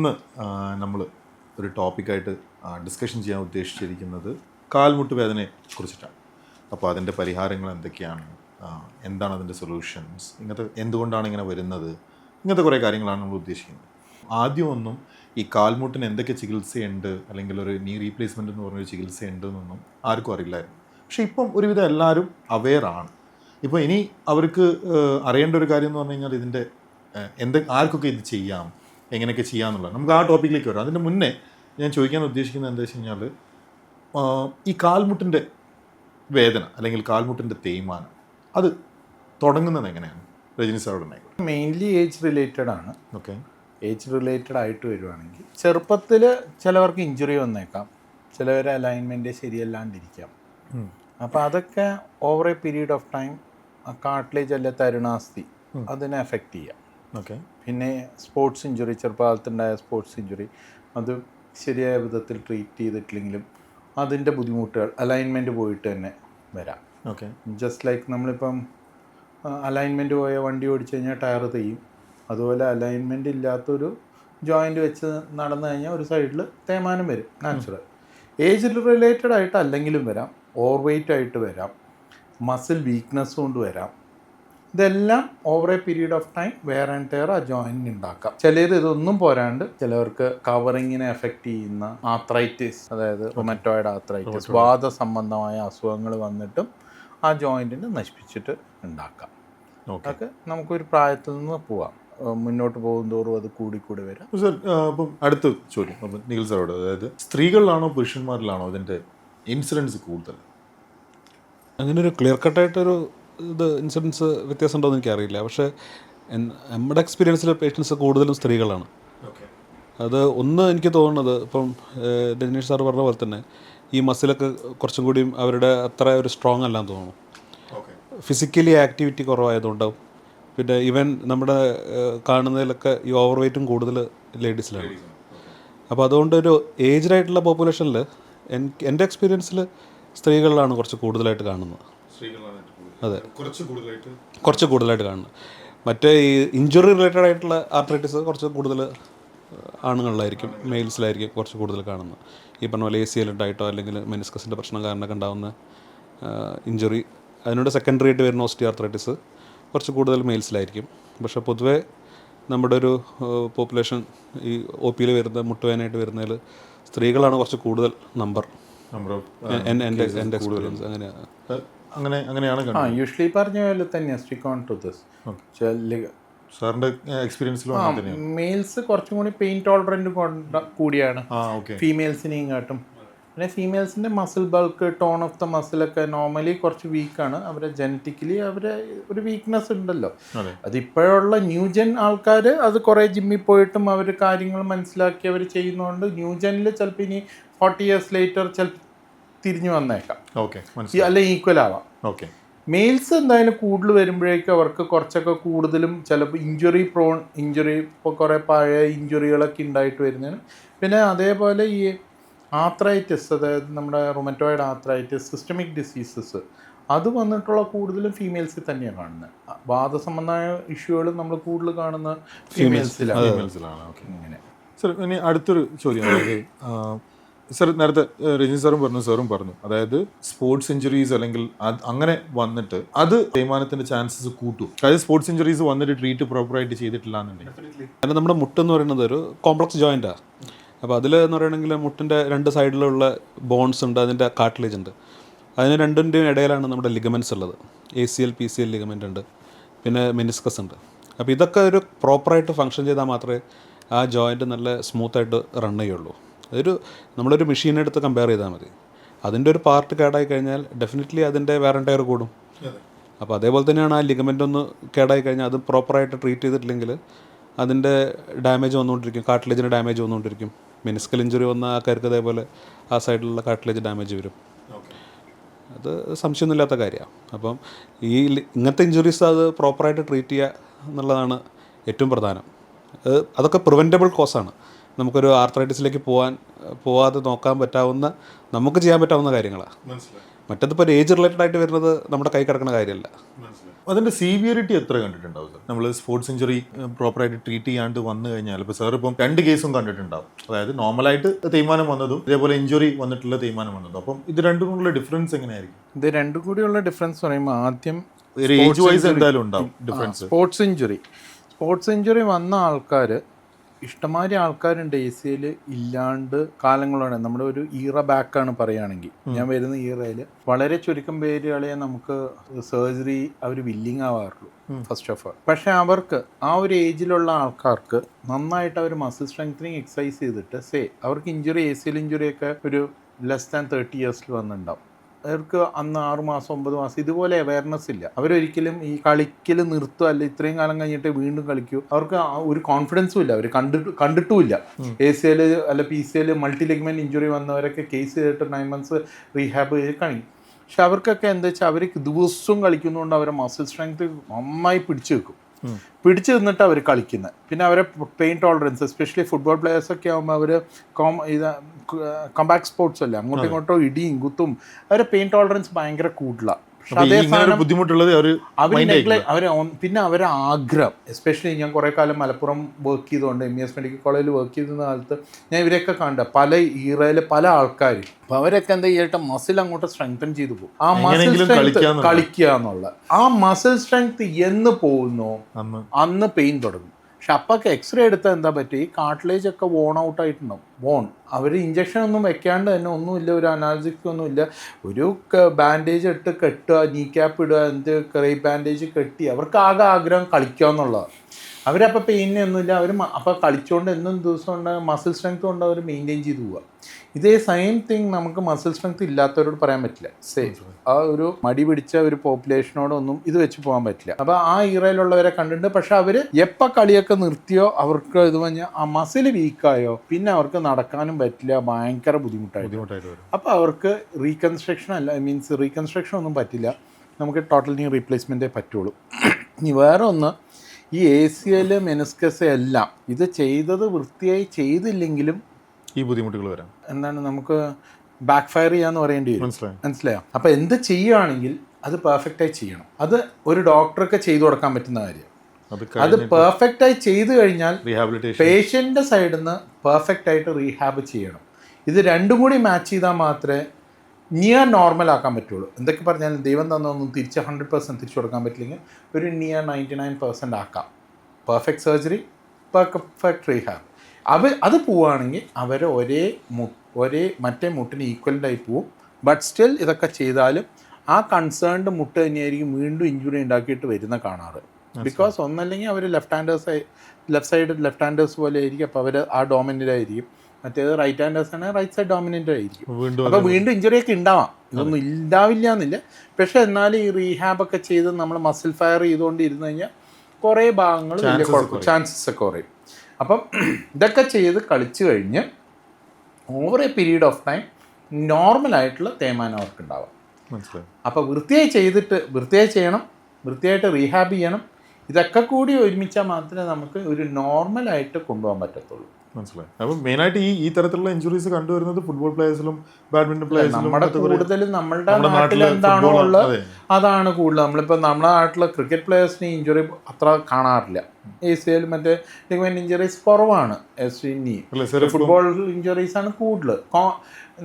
ഇന്ന് നമ്മൾ ഒരു ടോപ്പിക്കായിട്ട് ഡിസ്കഷൻ ചെയ്യാൻ ഉദ്ദേശിച്ചിരിക്കുന്നത് കാൽമുട്ട് വേദനയെ കുറിച്ചിട്ടാണ്. അപ്പോൾ അതിന്റെ പരിഹാരങ്ങൾ എന്തൊക്കെയാണ്? എന്താണ് അതിന്റെ സൊല്യൂഷൻസ് ഇങ്ങനത്തെ എന്തുകൊണ്ടാണ് ഇങ്ങനെ വരുന്നത്? ഇങ്ങനത്തെ കുറേ കാര്യങ്ങളാണ് നമ്മൾ ഉദ്ദേശിക്കുന്നത്. ആദ്യം ഒന്നും ഈ കാൽമുട്ടിന് എന്തൊക്കെ ചികിത്സയുണ്ട്? അല്ലെങ്കിൽ ഒരു നീ റീപ്ലേസ്മെന്റ് എന്ന് പറഞ്ഞൊരു ചികിത്സയുണ്ട് എന്നൊന്നും ആർക്കും അറിയില്ലായിരുന്നു. പക്ഷേ ഇപ്പം ഒരുവിധം എല്ലാവരും അവെയറാണ് ഇപ്പോൾ ഇനി അവർക്ക് അറിയേണ്ട ഒരു കാര്യം എന്ന് പറഞ്ഞു കഴിഞ്ഞാൽ ഇതിന്റെ എന്ത് ആർക്കൊക്കെ ഇത് ചെയ്യാം? എങ്ങനെയൊക്കെ ചെയ്യാമെന്നുള്ളത് നമുക്ക് ആ ടോപ്പിക്കിലേക്ക് വരാം. അതിന്റെ മുന്നേ ഞാൻ ചോദിക്കാൻ ഉദ്ദേശിക്കുന്നത് എന്താ വെച്ച് കഴിഞ്ഞാൽ ഈ കാൽമുട്ടിന്റെ വേദന അല്ലെങ്കിൽ കാൽമുട്ടിന്റെ തേയ്മാനം അത് തുടങ്ങുന്നത് എങ്ങനെയാണ്? രജനി സാറോട് മെയിൻലി ഏജ് റിലേറ്റഡ് ആണ്. ഓക്കെ ഏജ് റിലേറ്റഡ് ആയിട്ട് വരുവാണെങ്കിൽ ചെറുപ്പത്തിൽ ചിലവർക്ക് ഇഞ്ചുറി വന്നേക്കാം. ചിലവർ അലൈൻമെന്റ് ശരിയല്ലാണ്ടിരിക്കാം. അപ്പോൾ അതൊക്കെ over a period of time cartilage അല്ലെ തരുണാസ്തി അതിനെ എഫക്റ്റ് ചെയ്യാം. ഓക്കെ. പിന്നെ സ്പോർട്സ് ഇഞ്ചുറി ചെറുപ്പകാലത്തുണ്ടായ സ്പോർട്സ് ഇഞ്ചുറി അത് ശരിയായ വിധത്തിൽ ട്രീറ്റ് ചെയ്തിട്ടില്ലെങ്കിലും അതിന്റെ ബുദ്ധിമുട്ടുകൾ അലൈൻമെന്റ് പോയിട്ട് തന്നെ വരാം. ഓക്കെ. ജസ്റ്റ് ലൈക്ക് നമ്മളിപ്പം അലൈൻമെന്റ് പോയ വണ്ടി ഓടിച്ചു കഴിഞ്ഞാൽ ടയർ തെയ്യും. അതുപോലെ അലൈൻമെന്റ് ഇല്ലാത്തൊരു ജോയിന്റ് വെച്ച് നടന്നു കഴിഞ്ഞാൽ ഒരു സൈഡിൽ തേയ്മാനം വരും നാച്ചുറൽ ഏജ് റിലേറ്റഡ് ആയിട്ട് അല്ലെങ്കിലും വരാം ഓവർ വെയ്റ്റ് ആയിട്ട് വരാം മസിൽ വീക്ക്നെസ് കൊണ്ട് വരാം. ഇതെല്ലാം over a period of time wear and tear ആ ജോയിന്റിന് ഉണ്ടാക്കാം ചിലത് ഇതൊന്നും പോരാണ്ട് ചിലവർക്ക് കവറിങ്ങിനെ എഫക്റ്റ് ചെയ്യുന്ന ആത്രൈറ്റിസ് അതായത് റൊമറ്റോയിഡ് ആത്രൈറ്റിസ് വാദ സംബന്ധമായ അസുഖങ്ങൾ വന്നിട്ടും ആ ജോയിന്റിനെ നശിപ്പിച്ചിട്ട് ഉണ്ടാക്കാം അതൊക്കെ നമുക്കൊരു പ്രായത്തിൽ നിന്ന് പോവാം. മുന്നോട്ട് പോകും പോകുന്തോറും അത് കൂടിക്കൂടി വരാം. സർ അപ്പം അടുത്ത ചോദ്യം. അപ്പം നിഖിൽ സാറോട് അതായത് സ്ത്രീകളിലാണോ പുരുഷന്മാരിലാണോ ഇതിന്റെ ഇൻസിഡൻസ് കൂടുതൽ? അങ്ങനെ ഒരു ക്ലിയർ കട്ടായിട്ടൊരു ഇത് ഇൻസിഡൻസ് വ്യത്യാസം ഉണ്ടോ എന്ന് എനിക്കറിയില്ല. പക്ഷേ നമ്മുടെ എക്സ്പീരിയൻസിൽ പേഷ്യൻസ് കൂടുതലും സ്ത്രീകളാണ്. അത് ഒന്ന് എനിക്ക് തോന്നുന്നത് ഇപ്പം ഡെനീഷ് സാർ പറഞ്ഞ പോലെ തന്നെ ഈ മസിലൊക്കെ കുറച്ചും കൂടിയും അവരുടെ അത്ര ഒരു സ്ട്രോങ് അല്ലാന്ന് തോന്നുന്നു. ഫിസിക്കലി ആക്ടിവിറ്റി കുറവായതുകൊണ്ടാവും. പിന്നെ ഈവൻ നമ്മുടെ കാണുന്നതിലൊക്കെ ഈ ഓവർ വെയ്റ്റും കൂടുതൽ ലേഡീസിലാണ് അപ്പോൾ അതുകൊണ്ട് ഒരു ഏജ്ഡ് ആയിട്ടുള്ള പോപ്പുലേഷനിൽ എന്റെ എക്സ്പീരിയൻസിൽ സ്ത്രീകളിലാണ് കുറച്ച് കൂടുതലായിട്ട് കാണുന്നത്. അതെ. കുറച്ച് കൂടുതലായിട്ട്? കുറച്ച് കൂടുതലായിട്ട് കാണുന്നത്. മറ്റേ ഈ ഇഞ്ചുറി റിലേറ്റഡ് ആയിട്ടുള്ള ആർത്രൈറ്റിസ് കുറച്ച് കൂടുതൽ ആണുങ്ങളിലായിരിക്കും മെയിൽസിലായിരിക്കും കുറച്ച് കൂടുതൽ കാണുന്നത്. ഈ പറഞ്ഞ പോലെ എ സി എൽ ഉണ്ടായിട്ടോ അല്ലെങ്കിൽ മെനിസ്കസിന്റെ പ്രശ്നം കാരണമൊക്കെ ഉണ്ടാകുന്ന ഇഞ്ചുറി അതിനോട് സെക്കൻഡറി ആയിട്ട് വരുന്ന ഓസ്റ്റി ആർത്രൈറ്റിസ് കുറച്ച് കൂടുതൽ മെയിൽസിലായിരിക്കും പക്ഷേ പൊതുവേ നമ്മുടെ ഒരു പോപ്പുലേഷൻ ഈ ഒ പിയിൽ വരുന്ന മുട്ടുവേനായിട്ട് വരുന്നതിൽ സ്ത്രീകളാണ് കുറച്ച് കൂടുതൽ നമ്പർ എന്റെ എന്റെ എക്സ്പീരിയൻസ് അങ്ങനെയാണ്. അങ്ങനെ അങ്ങനെയാണ് ആ യൂഷ്വലി പറഞ്ഞ പോലെ തന്നെ സ്റ്റിക് ഓൺ ടു ദിസ് സാറിന്റെ എക്സ്പീരിയൻസിലും മെയിൽസ് കുറച്ചും കൂടി പെയിൻ ടോളറന്റ് കൂടിയാണ്. ഫീമെയിൽസിനെയും കാട്ടും. പിന്നെ ഫീമെയിൽസിന്റെ muscle bulk tone of the മസിലൊക്കെ normally കുറച്ച് വീക്കാണ് അവരെ ജനറ്റിക്കലി അവരെ ഒരു വീക്ക്നെസ് ഉണ്ടല്ലോ. അത്. ഇപ്പോഴുള്ള ന്യൂ ന്യൂജൻ ആൾക്കാർ അത് കുറേ ജിമ്മിൽ പോയിട്ടും അവർ കാര്യങ്ങൾ മനസ്സിലാക്കി അവർ ചെയ്യുന്നതുകൊണ്ട് ന്യൂജനിൽ ചിലപ്പോൾ ഇനി ഫോർട്ടി ഇയേഴ്സ് ലേറ്റർ ചിലപ്പോൾ തിരിഞ്ഞു വന്നേക്കാം. ഓക്കെ അല്ലെങ്കിൽ ഈക്വൽ ആവാം. ഓക്കെ. മെയിൽസ് എന്തായാലും കൂടുതൽ വരുമ്പോഴേക്കും അവർക്ക് കുറച്ചൊക്കെ കൂടുതലും ചിലപ്പോൾ ഇഞ്ചുറി പ്രോൺ ഇഞ്ചുറി ഇപ്പോൾ കുറേ പഴയ ഇഞ്ചുറികളൊക്കെ ഉണ്ടായിട്ട് വരുന്നതിന് പിന്നെ അതേപോലെ ഈ ആത്രൈറ്റിസ് അതായത് നമ്മുടെ റൊമറ്റോയിഡ് ആത്രൈറ്റിസ് സിസ്റ്റമിക് ഡിസീസസ് അത് വന്നിട്ടുള്ള കൂടുതലും ഫീമെയിൽസിൽ തന്നെയാണ് കാണുന്നത് വാദസംബന്ധമായ ഇഷ്യൂകൾ നമ്മൾ കൂടുതൽ കാണുന്ന ഫീമെയിൽസിലാണ് ഇങ്ങനെ. സർ ഇനി അടുത്തൊരു ചോദ്യം. സർ നേരത്തെ രജനി സാറും പറഞ്ഞു സാറും പറഞ്ഞു. അതായത് സ്പോർട്സ് ഇഞ്ചുറീസ് അല്ലെങ്കിൽ അങ്ങനെ വന്നിട്ട് അത് തേയ്മാനത്തിന്റെ ചാൻസസ് കൂട്ടും. അതായത് സ്പോർട്സ് ഇഞ്ചുറീസ് വന്നിട്ട് ട്രീറ്റ് പ്രോപ്പറായിട്ട് ചെയ്തിട്ടില്ല എന്നുണ്ടെങ്കിൽ. കാരണം നമ്മുടെ മുട്ട് എന്ന് പറയുന്നത് ഒരു കോംപ്ലക്സ് ജോയിന്റാണ് അപ്പോൾ അതിൽ എന്ന് പറയുകയാണെങ്കിൽ മുട്ടിന്റെ രണ്ട് സൈഡിലുള്ള ബോൺസ് ഉണ്ട് അതിന്റെ കാട്ടിലേജ് ഉണ്ട്. അതിന് രണ്ടിന്റെയും ഇടയിലാണ് നമ്മുടെ ലിഗമെന്റ്സ് ഉള്ളത്. A C L P C L ligament ഉണ്ട്. പിന്നെ മെനിസ്കസ് ഉണ്ട്. അപ്പോൾ ഇതൊക്കെ ഒരു പ്രോപ്പറായിട്ട് ഫങ്ഷൻ ചെയ്താൽ മാത്രമേ ആ ജോയിന്റ് നല്ല സ്മൂത്തായിട്ട് റൺ ചെയ്യുള്ളൂ. അതൊരു നമ്മളൊരു മെഷീൻ എടുത്ത് കമ്പയർ ചെയ്താൽ മതി. അതിന്റെ ഒരു പാർട്ട് കേടായി കഴിഞ്ഞാൽ ഡെഫിനറ്റ്ലി അതിന്റെ വേറെ ടയർ കൂടും. അപ്പോൾ അതേപോലെ തന്നെയാണ് ആ ലിഗമെന്റ് ഒന്ന് കേടായി കഴിഞ്ഞാൽ അത് പ്രോപ്പറായിട്ട് ട്രീറ്റ് ചെയ്തിട്ടില്ലെങ്കിൽ അതിന്റെ ഡാമേജ് വന്നുകൊണ്ടിരിക്കും. കാട്ടിലേജിന് ഡാമേജ് വന്നുകൊണ്ടിരിക്കും. മെനിസ്കൽ ഇഞ്ചുറി വന്ന ആൾക്കാർക്ക് അതേപോലെ ആ സൈഡിലുള്ള കാട്ടിലേജ് ഡാമേജ് വരും. അത് സംശയമൊന്നുമില്ലാത്ത കാര്യമാണ് അപ്പം ഈ ഇങ്ങനത്തെ ഇഞ്ചുറീസ് അത് പ്രോപ്പറായിട്ട് ട്രീറ്റ് ചെയ്യുക എന്നുള്ളതാണ് ഏറ്റവും പ്രധാനം. അത് അതൊക്കെ പ്രിവെന്റബിൾ കോസാണ് നമുക്കൊരു ആർത്രൈറ്റിസിലേക്ക് പോകാൻ പോവാതെ നോക്കാൻ പറ്റാവുന്ന നമുക്ക് ചെയ്യാൻ പറ്റാവുന്ന കാര്യങ്ങളാണ് മനസ്സിലായി. മറ്റേതിപ്പോൾ ഒരു ഏജ് റിലേറ്റഡ് ആയിട്ട് വരുന്നത് നമ്മുടെ കൈ കിടക്കുന്ന കാര്യമല്ല. അതിന്റെ അതിന്റെ സീവിയറിറ്റി എത്ര കണ്ടിട്ടുണ്ടാവും സാർ നമ്മൾ സ്പോർട്സ് ഇഞ്ചുറി പ്രോപ്പറായിട്ട് ട്രീറ്റ് ചെയ്യാണ്ട് വന്നു കഴിഞ്ഞാൽ ഇപ്പോൾ സാർ ഇപ്പം രണ്ട് കേസും കണ്ടിട്ടുണ്ടാവും. അതായത് നോർമലായിട്ട് തീരുമാനം വന്നതും ഇതേപോലെ ഇഞ്ചുറി വന്നിട്ടുള്ള തീരുമാനം വന്നതും. അപ്പം ഇത് രണ്ടും കൂടിയുള്ള ഡിഫറൻസ് എങ്ങനെയായിരിക്കും? ഇത് രണ്ടും കൂടിയുള്ള ഡിഫറൻസ് പറയുമ്പോൾ ആദ്യം ഏജ് വൈസ് എന്തായാലും ഉണ്ടാവും difference sports injury sports injury വന്ന ആൾക്കാർ ഇഷ്ടമാതിരി ആൾക്കാരുണ്ട് എ സിയിൽ ഇല്ലാണ്ട് കാലങ്ങളാണ് നമ്മുടെ ഒരു ഈറ ബാക്കാണ് പറയുകയാണെങ്കിൽ. ഞാൻ വരുന്ന ഈറയിൽ വളരെ ചുരുക്കം പേരുകളെ നമുക്ക് സർജറി അവർ വില്ലിങ് ആവാറുള്ളൂ ഫസ്റ്റ് ഓഫ് ഓൾ പക്ഷേ അവർക്ക് ആ ഒരു ഏജിലുള്ള ആൾക്കാർക്ക് നന്നായിട്ട് അവർ മസിൽ സ്ട്രെങ്തനിങ് എക്സസൈസ് ചെയ്തിട്ട് സേ അവർക്ക് ഇഞ്ചുറി എ സിയിൽ ഇഞ്ചുറിയൊക്കെ ഇഞ്ചുറി ഒക്കെ ഒരു ലെസ് ദാൻ തേർട്ടി ഇയേഴ്സിൽ വന്നിട്ടുണ്ടാവും. അവർക്ക് അന്ന് ആറ് മാസം ഒമ്പത് മാസം ഇതുപോലെ അവയർനെസ് ഇല്ല. അവരൊരിക്കലും ഈ കളിക്കൽ നിർത്തുക അല്ല ഇത്രയും കാലം കഴിഞ്ഞിട്ട് വീണ്ടും കളിക്കൂ. അവർക്ക് ഒരു കോൺഫിഡൻസും ഇല്ല. അവർ കണ്ടിട്ട് കണ്ടിട്ടുമില്ല എ സി എൽ അല്ല P C L multi ligament injury വന്നവരൊക്കെ കേസ് ചെയ്തിട്ട് നയൻ മന്ത്സ് റീഹാബ് ചെയ്ത് കഴിഞ്ഞു. പക്ഷെ അവർക്കൊക്കെ എന്താ വെച്ചാൽ അവർ ദിവസവും കളിക്കുന്നതുകൊണ്ട് അവരെ മസിൽ സ്ട്രെങ്ത് നന്നായി പിടിച്ചു വെക്കും. പിടിച്ചു നിന്നിട്ട് അവർ കളിക്കുന്നത് പിന്നെ അവരെ pain tolerance especially football players ഒക്കെ ആകുമ്പോൾ അവർ കോമ ഇത് കമ്പാക്ട് സ്പോർട്സ് അല്ല? അങ്ങോട്ടും ഇങ്ങോട്ടോ ഇടിയും കുത്തും. അവരെ പെയിൻ ടോളറൻസ് ഭയങ്കര കൂടുതലാണ് ബുദ്ധിമുട്ടുള്ളത് അവർ പിന്നെ അവരെ ആഗ്രഹം. എസ്പെഷ്യലി ഞാൻ കുറേ കാലം മലപ്പുറം വർക്ക് ചെയ്തുകൊണ്ട് എം ഇ എസ് മെഡിക്കൽ കോളേജിൽ വർക്ക് ചെയ്തിരുന്ന കാലത്ത് ഞാൻ ഇവരെയൊക്കെ കണ്ട. പല ഈറയിലെ പല ആൾക്കാർ അപ്പൊ അവരൊക്കെ എന്താ ചെയ്യട്ടെ മസിൽ അങ്ങോട്ട് സ്ട്രെങ്തൻ ചെയ്തു പോകും. ആ മസിൽ സ്ട്രെങ്ത്. കളിക്കുക എന്നുള്ള ആ മസിൽ സ്ട്രെങ്ത് എന്ന് പോകുന്നു അന്ന്. പെയിൻ തുടങ്ങും. പക്ഷെ അപ്പൊക്കെ എക്സ്റേ എടുത്താൽ എന്താ പറ്റി? കാർട്ടിലേജ് ഒക്കെ വോൺ ഔട്ട് ആയിട്ടുണ്ടാവും. വോൺ അവർ ഇഞ്ചക്ഷൻ ഒന്നും വെക്കാണ്ട് തന്നെ ഒന്നുമില്ല ഒരു അനാലസിക് ഒന്നുമില്ല. ഒരു ബാൻഡേജ് ഇട്ട് കെട്ടുക നീ ക്യാപ്പ് ഇടുക എന്ത് ക്രൈ ബാൻഡേജ് കെട്ടി അവർക്ക് ആകെ ആഗ്രഹം കളിക്കുക എന്നുള്ളതാണ് അവരപ്പോൾ പെയിനൊന്നുമില്ല അവർ അപ്പോൾ കളിച്ചുകൊണ്ട് എന്നും ദിവസം ഉണ്ട് മസിൽ സ്ട്രെങ്ത് കൊണ്ട് അവർ മെയിന്റെയിൻ ചെയ്ത് പോവുക ഇതേ സെയിം തിങ് നമുക്ക് മസിൽ സ്ട്രെങ്ത് ഇല്ലാത്തവരോട് പറയാൻ പറ്റില്ല. സെയിം ആ ഒരു മടി പിടിച്ച ഒരു പോപ്പുലേഷനോടൊന്നും ഇത് വെച്ച് പോകാൻ പറ്റില്ല. അപ്പോൾ ആ ഇറയിലുള്ളവരെ കണ്ടിട്ടുണ്ട്. പക്ഷെ അവർ എപ്പോൾ കളിയൊക്കെ നിർത്തിയോ അവർക്ക് ഇത് പറഞ്ഞാൽ ആ മസിൽ വീക്കായോ പിന്നെ അവർക്ക് നടക്കാനും പറ്റില്ല ഭയങ്കര ബുദ്ധിമുട്ടായി അപ്പോൾ അവർക്ക് റീകൺസ്ട്രക്ഷൻ അല്ല മീൻസ് റീകൺസ്ട്രക്ഷൻ ഒന്നും പറ്റില്ല. നമുക്ക് ടോട്ടൽ നീ റീപ്ലേസ്മെന്റേ പറ്റുള്ളൂ. ഇനി വേറെ ഒന്ന് ഈ എ സി എൽ മെനസ്കസ് എല്ലാം ഇത് ചെയ്തത് വൃത്തിയായി ചെയ്തില്ലെങ്കിലും ഈ ബുദ്ധിമുട്ടുകൾ വരാം. എന്താണ് നമുക്ക് ബാക്ക് ഫയർ ചെയ്യാന്ന് പറയേണ്ടി വരും. മനസ്സിലായി? മനസ്സിലായോ? അപ്പോൾ എന്ത് ചെയ്യുകയാണെങ്കിൽ അത് പെർഫെക്റ്റായി ചെയ്യണം. അത് ഒരു ഡോക്ടർക്ക് ചെയ്തു കൊടുക്കാൻ പറ്റുന്ന കാര്യം. അത് പെർഫെക്റ്റ് ആയി ചെയ്തു കഴിഞ്ഞാൽ പേഷ്യന്റ് പേഷ്യന്റെ സൈഡിൽ നിന്ന് പെർഫെക്റ്റ് ആയിട്ട് റീഹാബ് ചെയ്യണം. ഇത് രണ്ടും കൂടി മാച്ച് ചെയ്താൽ മാത്രമേ നിയർ നോർമൽ ആക്കാൻ പറ്റുള്ളൂ. എന്തൊക്കെ പറഞ്ഞാലും ദൈവം തന്നൊന്നും തിരിച്ച് ഹൺഡ്രഡ് പെർസെന്റ് തിരിച്ചു കൊടുക്കാൻ പറ്റില്ലെങ്കിൽ ഒരു നിയർ നയന്റി നയൻ പെർസെന്റ് ആക്കാം. പെർഫെക്റ്റ് സർജറി പെർഫെക്റ്റ് റീഹാബ് അവ അത് പോവുകയാണെങ്കിൽ അവർ ഒരേ മു ഒരേ മറ്റേ മുട്ടിന് ഈക്വലന്റായി പോവും. ബട്ട് സ്റ്റിൽ ഇതൊക്കെ ചെയ്താലും ആ കൺസേൺഡ് മുട്ട് തന്നെയായിരിക്കും വീണ്ടും ഇഞ്ചുറി ഉണ്ടാക്കിയിട്ട് വരുന്ന കാണാറ്. ബിക്കോസ് ഒന്നല്ലെങ്കിൽ അവർ left handers left side left handers പോലെ ആയിരിക്കും. അപ്പോൾ അവർ ആ ഡോമിനന്റായിരിക്കും മറ്റേത് റൈറ്റ് ഹാൻഡേഴ്സ് ആണ് റൈറ്റ് സൈഡ് ഡോമിനന്റ് ആയിരിക്കും. അപ്പോൾ വീണ്ടും ഇഞ്ചുറി ഒക്കെ ഉണ്ടാവാം. ഇതൊന്നും ഇല്ലാവില്ല എന്നില്ല പക്ഷേ എന്നാലും ഈ റീഹാബ് ഒക്കെ ചെയ്ത് നമ്മൾ മസിൽ ഫയർ ചെയ്തുകൊണ്ട് ഇരുന്ന് കഴിഞ്ഞാൽ കുറേ ഭാഗങ്ങൾ വലിയ കുഴപ്പം ചാൻസസ് ഒക്കെ കുറയും. അപ്പം ഇതൊക്കെ ചെയ്ത് കളിച്ചു കഴിഞ്ഞ് over a period of time നോർമലായിട്ടുള്ള തേയ്മാനം അവർക്ക് ഉണ്ടാവാം അപ്പോൾ വൃത്തിയായി ചെയ്തിട്ട് വൃത്തിയായി ചെയ്യണം വൃത്തിയായിട്ട് റീഹാബ് ചെയ്യണം. ഇതൊക്കെ കൂടി ഒരുമിച്ചാൽ മാത്രമേ നമുക്ക് ഒരു നോർമലായിട്ട് കൊണ്ടുപോകാൻ പറ്റത്തുള്ളൂ. മനസ്സിലായി. അപ്പം മെയിനായിട്ട് ഈ ഈ തരത്തിലുള്ള ഇഞ്ചുറീസ് കണ്ടുവരുന്നത് ഫുട്ബോൾ പ്ലേയേഴ്സിലും ബാഡ്മിന്റൺ പ്ലേയേഴ്സിലും നമ്മുടെ കൂടുതലും നമ്മളുടെ നാട്ടിൽ എന്താണോ ഉള്ളത് അതെ. അതാണ് കൂടുതൽ. നമ്മളിപ്പോൾ നമ്മുടെ നാട്ടിലെ ക്രിക്കറ്റ് പ്ലേയേഴ്സിന് ഇഞ്ചുറി അത്ര കാണാറില്ല. എ സി എൽ മറ്റേ ലിഗ്മെന്റ് ഇഞ്ചുറീസ് കുറവാണ്. എസ് ഫുട്ബോൾ ഇഞ്ചുറീസ് ആണ് കൂടുതൽ.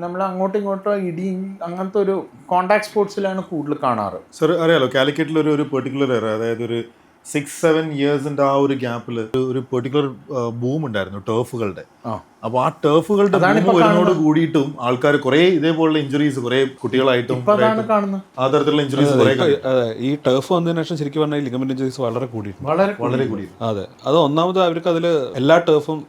നമ്മൾ അങ്ങോട്ടും ഇങ്ങോട്ടും ഇടി അങ്ങനത്തെ ഒരു കോണ്ടാക്ട് സ്പോർട്സിലാണ് കൂടുതൽ കാണാറ്. സർ അറിയാലോ കാലിക്കറ്റിൽ ഒരു ഒരു പെർട്ടിക്കുലർ അതായത് ഒരു സിക്സ് സെവൻ ഇയേഴ്സിന്റെ ആ ഒരു ഗ്യാപ്പിൽ ഒരു പെർട്ടിക്കുലർ ബൂം ഉണ്ടായിരുന്നു ടേഫുകളുടെ അപ്പോൾ അപ്പൊ ആ ടേഫുകളുടെ വരുന്നതോട് കൂടിയിട്ടും ആൾക്കാർ കുറെ ഇതേപോലുള്ള ഇഞ്ചുറീസ് കുറെ കുട്ടികളായിട്ടും ആ തരത്തിലുള്ള ഇഞ്ചുറീസ് കുറെ അതെ ഈ ടേഫ് വന്നതിന് ശേഷം ശരിക്കും പറഞ്ഞാൽ ലിഗമെന്റ് ഇഞ്ചുറീസ് വളരെ കൂടിയിട്ടുണ്ട്. വളരെ വളരെ കൂടി അതെ അത് ഒന്നാമത് അവർക്ക് അതിൽ എല്ലാ ടേഫും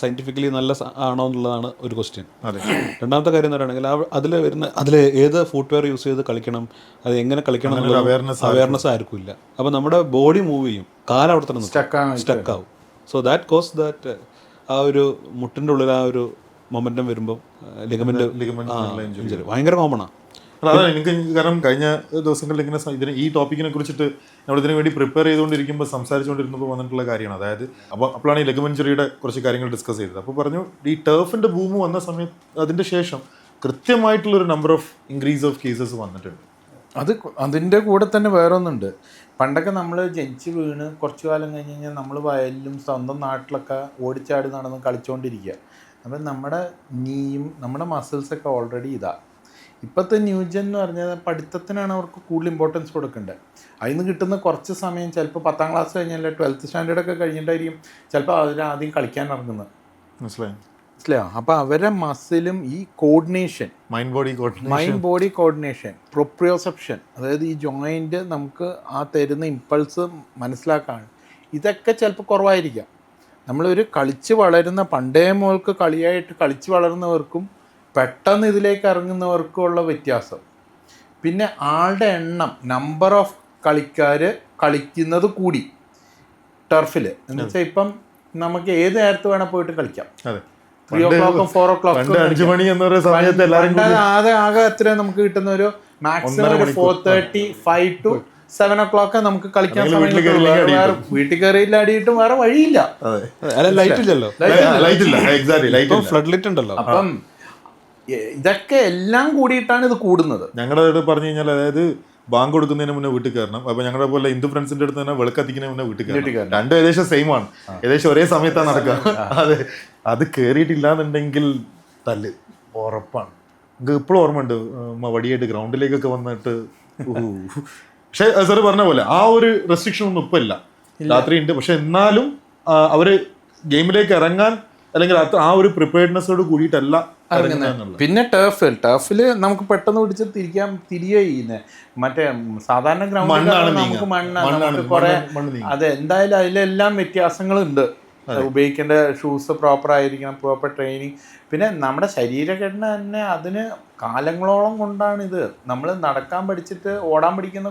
സയന്റിഫിക്കലി നല്ല ആണോ എന്നുള്ളതാണ് ഒരു ക്വസ്റ്റ്യൻ അതെ. രണ്ടാമത്തെ കാര്യം എന്ന് പറയുകയാണെങ്കിൽ അതിൽ വരുന്ന അതിൽ ഏത് ഫുട്വെയർ യൂസ് ചെയ്ത് കളിക്കണം അത് എങ്ങനെ കളിക്കണം എന്നുള്ള awareness അവയർനെസ് ആർക്കും ഇല്ല. അപ്പോൾ നമ്മുടെ ബോഡി മൂവ് ചെയ്യും. കാൽ അവിടെ തന്നെ സ്റ്റക്ക് ആവും. സോ ദാറ്റ് കോസ് ദാറ്റ് ആ ഒരു മുട്ടിന്റെ ഉള്ളിൽ ആ ഒരു മൊമെന്റം വരുമ്പോൾ ലിഗമെന്റ് ഭയങ്കര അല്ല, അതാണ് എനിക്ക് കാരണം കഴിഞ്ഞ ദിവസങ്ങളിൽ ഇങ്ങനെ ഇതിന് ഈ ടോപ്പിക്കിനെ കുറിച്ചിട്ട് നമ്മൾ ഇതിനു വേണ്ടി പ്രിപ്പയർ ചെയ്തുകൊണ്ടിരിക്കുമ്പോൾ സംസാരിച്ചുകൊണ്ടിരുന്നപ്പോൾ വന്നിട്ടുള്ള കാര്യമാണ്. അതായത് അപ്പോൾ അപ്പോഴാണ് ഈ ലഘുമഞ്ചുറിയുടെ കുറച്ച് കാര്യങ്ങൾ ഡിസ്കസ് ചെയ്തത്. അപ്പോൾ പറഞ്ഞു ഈ ടേഫിന്റെ ഭൂമ് വന്ന സമയത്ത് അതിന്റെ ശേഷം കൃത്യമായിട്ടുള്ള ഒരു number of increase of cases വന്നിട്ടുണ്ട്. അത് അതിന്റെ കൂടെ തന്നെ വേറൊന്നുണ്ട്. പണ്ടൊക്കെ നമ്മൾ ജനിച്ച് വീണ് കുറച്ചു കാലം കഴിഞ്ഞ് കഴിഞ്ഞാൽ നമ്മൾ വയലിലും സ്വന്തം നാട്ടിലൊക്കെ ഓടിച്ചാടി നടന്ന് കളിച്ചുകൊണ്ടിരിക്കുക അപ്പം നമ്മുടെ നീയും നമ്മുടെ മസിൽസൊക്കെ ഓൾറെഡി ഇതാ. ഇപ്പോഴത്തെ ന്യൂജൻ എന്ന് പറഞ്ഞാൽ പഠിത്തത്തിനാണ് അവർക്ക് കൂടുതൽ ഇമ്പോർട്ടൻസ് കൊടുക്കേണ്ടത്. അതിൽ നിന്ന് കിട്ടുന്ന കുറച്ച് സമയം ചിലപ്പോൾ പത്താം ക്ലാസ് കഴിഞ്ഞാൽ ട്വൽത്ത് സ്റ്റാൻഡേർഡ് ഒക്കെ കഴിഞ്ഞിട്ടായിരിക്കും ചിലപ്പോൾ അവർ ആദ്യം കളിക്കാൻ ഇറങ്ങുന്നത്. മനസ്സിലായി? മനസ്സിലായോ? അപ്പോൾ അവരുടെ മസിലും ഈ coordination mind body coordination mind body coordination proprioception അതായത് ഈ ജോയിന്റ് നമുക്ക് ആ തരുന്ന ഇമ്പൾസ് മനസ്സിലാക്കാൻ ഇതൊക്കെ ചിലപ്പോൾ കുറവായിരിക്കാം. നമ്മളൊരു കളിച്ച് വളരുന്ന പണ്ടേ മോൾക്ക് കളിയായിട്ട് കളിച്ച് വളർന്നവർക്കും പെട്ടെന്ന് ഇതിലേക്ക് ഇറങ്ങുന്നവർക്കുള്ള വ്യത്യാസം. പിന്നെ ആളുടെ എണ്ണം നമ്പർ ഓഫ് കളിക്കാർ കളിക്കുന്നത് കൂടി. ടർഫിൽ എന്ന് വെച്ചാൽ ഇപ്പം നമുക്ക് ഏത് നേരത്ത് വേണം പോയിട്ട് കളിക്കാം. ത്രീ ഓ ക്ലോക്കും ഫോർ ഓ ക്ലോക്കും അഞ്ചു മണി സമയത്ത് ആകെ ആകെ എത്ര നമുക്ക് കിട്ടുന്ന ഒരു മാക്സിമം ഒരു four thirty five to seven o'clock നമുക്ക് കളിക്കാൻ വീട്ടിൽ കയറിയില്ല അടിയിട്ടും വേറെ വഴിയില്ല. ലൈറ്റ് ഇല്ലല്ലോ. ലൈറ്റ് ഇല്ല. ലൈറ്റ് ഫ്ലഡ് ലൈറ്റ് ഉണ്ടല്ലോ. അപ്പം ഇതൊക്കെ എല്ലാം കൂടിയിട്ടാണ് ഇത് കൂടുന്നത്. ഞങ്ങളുടെ അടുത്ത് പറഞ്ഞു കഴിഞ്ഞാൽ അതായത് ബാങ്ക് കൊടുക്കുന്നതിന് മുന്നേ വീട്ടിൽ കയറണം. അപ്പൊ ഞങ്ങളുടെ പോലെ ഹിന്ദു ഫ്രണ്ട്സിന്റെ അടുത്ത് തന്നെ വെളുക്കത്തിക്കുന്ന മുന്നേ വീട്ടിൽ കയറണം. രണ്ടും ഏകദേശം സെയിം ആണ്. ഏകദേശം ഒരേ സമയത്താണ് നടക്കുക. അതെ. അത് കയറിയിട്ടില്ല എന്നുണ്ടെങ്കിൽ തല്ല്. ഉറപ്പാണ്. നിങ്ങൾക്ക് ഇപ്പോഴും ഓർമ്മയുണ്ട്. വടിയായിട്ട് ഗ്രൗണ്ടിലേക്കൊക്കെ വന്നിട്ട്. പക്ഷെ സാർ പറഞ്ഞ പോലെ ആ ഒരു റെസ്ട്രിക്ഷൻ ഒന്നും ഇപ്പം ഇല്ല. രാത്രി ഉണ്ട് പക്ഷെ എന്നാലും അവർ ഗെയിമിലേക്ക് ഇറങ്ങാൻ അല്ലെങ്കിൽ ആ ഒരു പ്രിപ്പയർഡ്നെസ്സോട് കൂടിയിട്ടല്ല പിന്നെ ടേഫിൽ ടേഫിൽ നമുക്ക് പെട്ടെന്ന് പിടിച്ച് തിരിക്കാൻ തിരികെ ചെയ്യുന്നത് മറ്റേ സാധാരണ ഗ്രൗണ്ടിൽ നമുക്ക്. മണ്ണ് കുറെ. അതെ എന്തായാലും അതിലെല്ലാം വ്യത്യാസങ്ങളുണ്ട്. ഉപയോഗിക്കേണ്ട ഷൂസ് പ്രോപ്പർ ആയിരിക്കണം പ്രോപ്പർ ട്രെയിനിങ് പിന്നെ നമ്മുടെ ശരീരഘടന തന്നെ അതിന് കാലങ്ങളോളം കൊണ്ടാണ് ഇത് നമ്മൾ നടക്കാൻ പഠിച്ചിട്ട് ഓടാൻ പഠിക്കുന്ന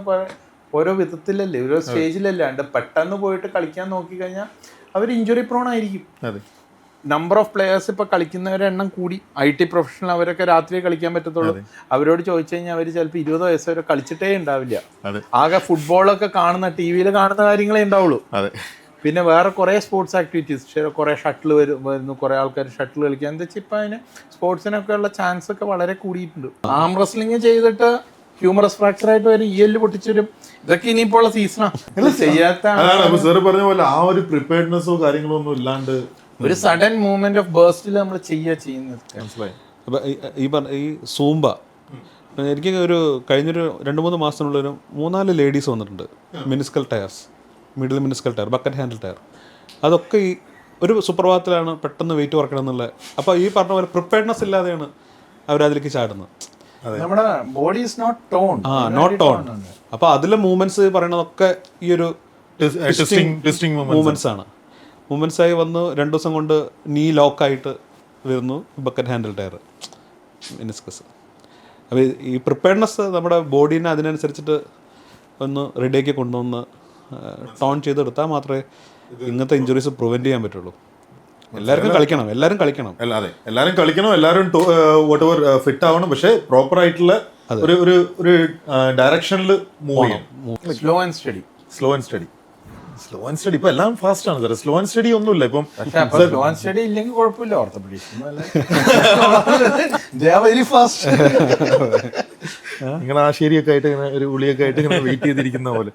ഓരോ വിധത്തിലല്ലേ ഓരോ സ്റ്റേജിലല്ലേ അണ്ട് പെട്ടെന്ന് പോയിട്ട് കളിക്കാൻ നോക്കിക്കഴിഞ്ഞാൽ അവർ ഇഞ്ചുറി പ്രോൺ ആയിരിക്കും. അതെ. നമ്പർ ഓഫ് പ്ലെയേഴ്സ് ഇപ്പോൾ കളിക്കുന്നവരുടെ എണ്ണം കൂടി ഐ ടി പ്രൊഫഷണൽ അവരൊക്കെ രാത്രിയെ കളിക്കാൻ പറ്റത്തുള്ളൂ. അവരോട് ചോദിച്ചു കഴിഞ്ഞാൽ അവർ ചിലപ്പോൾ ഇരുപത് വയസ്സ് വരെ കളിച്ചിട്ടേ ഉണ്ടാവില്ല. ആകെ ഫുട്ബോളൊക്കെ കാണുന്ന ടി വിയിൽ കാണുന്ന കാര്യങ്ങളേ ഉണ്ടാവുള്ളൂ. അതെ. പിന്നെ വേറെ കുറേ സ്പോർട്സ് ആക്ടിവിറ്റീസ് കുറേ ഷട്ടിൽ വരും വരുന്നു കുറേ ആൾക്കാർ ഷട്ടിൽ കളിക്കുക എന്താ വെച്ചാൽ ഇപ്പം അതിന് സ്പോർട്സിനൊക്കെ ഉള്ള ചാൻസ് ഒക്കെ വളരെ കൂടിയിട്ടുണ്ട്. ആം റെസ്ലിംഗ് ചെയ്തിട്ട് ഹ്യൂമറസ് ഫ്രാക്ചർ ആയിട്ട് വരും ഇ എല്ല് പൊട്ടിച്ചരും. ഇതൊക്കെ ഇനിയിപ്പോ ഉള്ള സീസണാ ചെയ്യാത്ത പറഞ്ഞ പോലെ ആ ഒരു പ്രിപ്പയർഡ്നെസ്സോ കാര്യങ്ങളോ ഒന്നും ഇല്ലാണ്ട് ഒരു സഡൻ മൂവ്മെന്റ് ഓഫ് ബേസ്റ്റിൽ നമ്മൾ ചെയ്യുക ചെയ്യുന്നത് മനസ്സിലായി. അപ്പം ഈ പറഞ്ഞ ഈ സൂംബ. എനിക്ക് ഒരു കഴിഞ്ഞൊരു രണ്ട് മൂന്ന് മാസത്തിനുള്ളിൽ ഒരു മൂന്നാൽ ലേഡീസ് വന്നിട്ടുണ്ട്. Meniscal tears middle meniscal tear bucket handle tear അതൊക്കെ ഈ ഒരു സുപ്രഭാതത്തിലാണ് പെട്ടെന്ന് വെയിറ്റ് കുറയ്ക്കണം എന്നുള്ളത് അപ്പോൾ ഈ പറഞ്ഞ പോലെ പ്രിപ്പയർഡ്നെസ് ഇല്ലാതെയാണ് അവരതിലേക്ക് ചാടുന്നത്. നമ്മുടെ ബോഡി ഇസ് നോട്ട് ടോൺ ആ നോട്ട് ടോൺ അപ്പോൾ അതിലെ മൂവ്മെന്റ്സ് പറയണതൊക്കെ ഈ ഒരു മൂവ്മെന്റ്സ് ആണ്. മൂവ്മെന്റ്സ് ആയി വന്ന് രണ്ട് ദിവസം കൊണ്ട് നീ ലോക്കായിട്ട് വരുന്നു ബക്കറ്റ് ഹാൻഡിൽ ടയർ മിനിസ്കസ് അപ്പോൾ ഈ പ്രിപ്പയർനെസ് നമ്മുടെ ബോഡീനെ അതിനനുസരിച്ചിട്ട് ഒന്ന് റെഡിയാക്കി കൊണ്ടുവന്ന് ടോൺ ചെയ്തെടുത്താൽ മാത്രമേ ഇങ്ങനത്തെ ഇഞ്ചുറീസ് പ്രിവെന്റ് ചെയ്യാൻ പറ്റുള്ളൂ. എല്ലാവർക്കും കളിക്കണം എല്ലാവരും കളിക്കണം. അല്ലാതെ എല്ലാവരും കളിക്കണം എല്ലാവരും വോട്ട് എവർ ഫിറ്റ് ആവണം. പക്ഷേ പ്രോപ്പർ ആയിട്ടുള്ള ഒരു ഒരു ഒരു ഡയറക്ഷനിൽ മൂവ് ചെയ്യണം. Slow and steady slow and steady slow and steady ഇപ്പൊ എല്ലാം ഫാസ്റ്റ് ആണ് സാർ സ്ലോ ആൻഡ് സ്റ്റഡി ഒന്നുമില്ല. ഇപ്പം സ്ലോ ആൻഡ് സ്റ്റഡി ഇല്ലെങ്കിൽ കുഴപ്പമില്ല ഓർത്തോപെഡിക്സ് ഫാസ്റ്റ് നിങ്ങൾ ആ ശരിയൊക്കെ ആയിട്ട് ഇങ്ങനെ ഒരു ഉളിയൊക്കെ ആയിട്ട് ഇങ്ങനെ വെയിറ്റ് ചെയ്തിരിക്കുന്ന പോലെ.